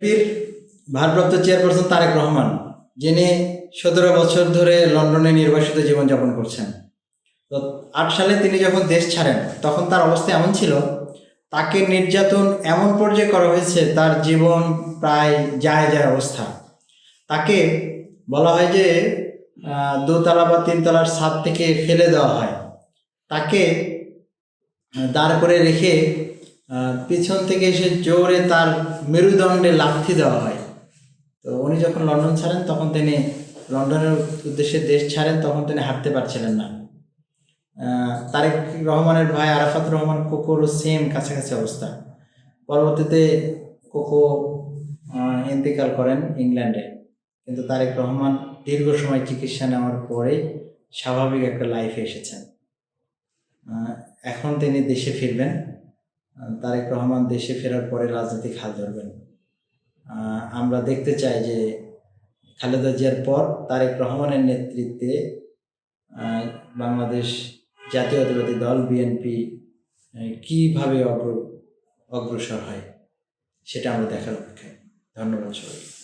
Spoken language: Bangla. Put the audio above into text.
পীর ভারপ্রাপ্ত চেয়ারপারসন তারেক রহমান, যিনি সতেরো বছর ধরে লন্ডনে নির্বাসিত জীবনযাপন করছেন। তো আট সালে তিনি যখন দেশ ছাড়েন, তখন তার অবস্থা এমন ছিল, তাকে নির্যাতন এমন পর্যায়ে করা হয়েছে, তার জীবন প্রায় যায় যায় অবস্থা। তাকে বলা হয় যে দোতলা বা তিনতলার ছাদ থেকে ফেলে দেওয়া হয়। তাকে দাঁড় করে রেখে পিছন থেকে এসে জোরে তার মেরুদণ্ডে লাথি দেওয়া হয়। তো উনি যখন লন্ডন ছাড়েন, তখন তিনি লন্ডনের উদ্দেশ্যে দেশ ছাড়েন, তখন তিনি হাঁটতে পারছিলেন না। তারেক রহমানের ভাই আরাফাত রহমান কোকোরও সেম কাছাকাছি অবস্থা। পরবর্তীতে কোকো ইন্তেকাল করেন ইংল্যান্ডে। কিন্তু তারেক রহমান দীর্ঘ সময় চিকিৎসা নেওয়ার পরে স্বাভাবিক একটা লাইফে এসেছেন। এখন তিনি দেশে ফিরবেন। তারেক রহমান দেশে ফেরার পরে রাজনৈতিক হাল ধরবেন। আমরা দেখতে চাই যে খালেদা জিয়ার পর তারেক রহমানের নেতৃত্বে বাংলাদেশ জাতীয়তাবাদী দল, বিএনপি কীভাবে অগ্র, অগ্রসর হয় সেটা আমরা দেখার অপেক্ষায়। ধন্যবাদ সবাই